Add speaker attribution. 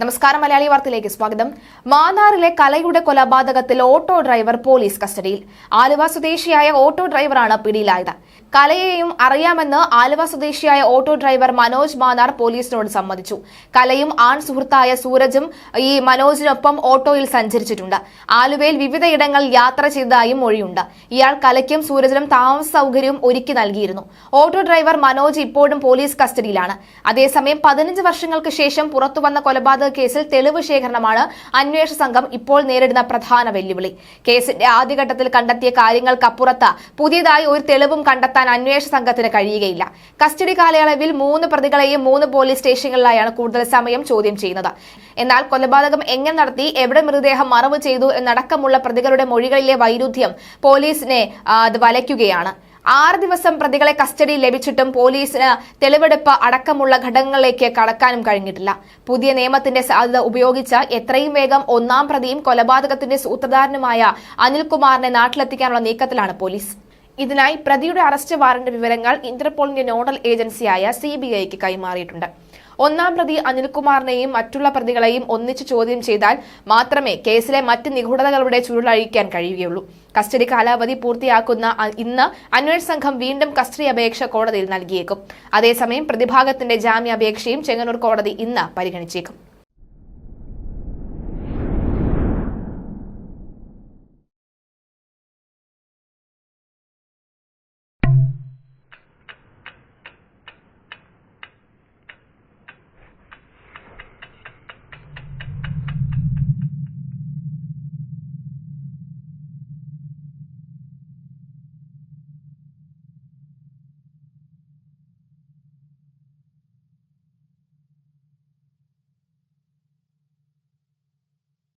Speaker 1: നമസ്കാരം മലയാളി വാർത്തയിലേക്ക് സ്വാഗതം. മാന്നാറിലെ കലയുടെ കൊലപാതകത്തിൽ ഓട്ടോ ഡ്രൈവർ പോലീസ് കസ്റ്റഡിയിൽ. ആലുവ സ്വദേശിയായ ഓട്ടോ ഡ്രൈവറാണ് പിടിയിലായത്. കലയെയും അറിയാമെന്ന് ആലുവ സ്വദേശിയായ ഓട്ടോ ഡ്രൈവർ മനോജ് മാന്നാർ പോലീസിനോട് സമ്മതിച്ചു. കലയും ആൺ സുഹൃത്തായ സൂരജും ഈ മനോജിനൊപ്പം ഓട്ടോയിൽ സഞ്ചരിച്ചിട്ടുണ്ട്. ആലുവയിൽ വിവിധയിടങ്ങളിൽ യാത്ര ചെയ്തതായും മൊഴിയുണ്ട്. ഇയാൾ കലയ്ക്കും സൂരജിനും താമസ സൗകര്യവും ഒരുക്കി നൽകിയിരുന്നു. ഓട്ടോ ഡ്രൈവർ മനോജ് ഇപ്പോഴും പോലീസ് കസ്റ്റഡിയിലാണ്. അതേസമയം പതിനഞ്ച് വർഷങ്ങൾക്ക് ശേഷം പുറത്തുവന്ന കൊലപാതക കേസിൽ തെളിവ് ശേഖരണമാണ് അന്വേഷണ സംഘം ഇപ്പോൾ നേരിടുന്ന പ്രധാന വെല്ലുവിളി. കേസിന്റെ ആദ്യഘട്ടത്തിൽ കണ്ടെത്തിയ കാര്യങ്ങൾക്കപ്പുറത്ത് പുതിയതായി ഒരു തെളിവും കണ്ടെത്താൻ അന്വേഷണ സംഘത്തിന് കഴിയുകയില്ല. കസ്റ്റഡി കാലയളവിൽ മൂന്ന് പ്രതികളെയും മൂന്ന് പോലീസ് സ്റ്റേഷനുകളിലായാണ് കൂടുതൽ സമയം ചോദ്യം ചെയ്യുന്നത്. എന്നാൽ കൊലപാതകം എങ്ങനെ നടത്തി എവിടെ മൃതദേഹം മറവ് ചെയ്തു എന്നടക്കമുള്ള പ്രതികളുടെ മൊഴികളിലെ വൈരുദ്ധ്യം പോലീസിനെ അത് വലയ്ക്കുകയാണ്. ആറ് ദിവസം പ്രതികളെ കസ്റ്റഡിയിൽ ലഭിച്ചിട്ടും പോലീസിന് തെളിവെടുപ്പ് അടക്കമുള്ള ഘടകങ്ങളിലേക്ക് കടക്കാനും കഴിഞ്ഞിട്ടില്ല. പുതിയ നിയമത്തിന്റെ സാധ്യത ഉപയോഗിച്ച് എത്രയും വേഗം ഒന്നാം പ്രതിയും കൊലപാതകത്തിന്റെ സൂത്രധാരനുമായ അനിൽകുമാറിനെ നാട്ടിലെത്തിക്കാനുള്ള നീക്കത്തിലാണ് പോലീസ്. ഇതിനായി പ്രതിയുടെ അറസ്റ്റ് വാറന്റ് വിവരങ്ങൾ ഇന്റർപോളിന്റെ നോഡൽ ഏജൻസിയായ സി കൈമാറിയിട്ടുണ്ട്. ഒന്നാം പ്രതി അനിൽകുമാറിനെയും മറ്റുള്ള പ്രതികളെയും ഒന്നിച്ച് ചോദ്യം ചെയ്താൽ മാത്രമേ കേസിലെ മറ്റ് നിഗൂഢതകളുടെ ചുരുളഴിക്കാൻ കഴിയുകയുള്ളൂ. കസ്റ്റഡി കാലാവധി പൂർത്തിയാക്കുന്ന ഇന്ന് അന്വേഷണ സംഘം വീണ്ടും കസ്റ്റഡി അപേക്ഷ കോടതിയിൽ നൽകിയേക്കും. അതേസമയം പ്രതിഭാഗത്തിന്റെ ജാമ്യാപേക്ഷയും ചെങ്ങന്നൂർ കോടതി ഇന്ന് പരിഗണിച്ചേക്കും.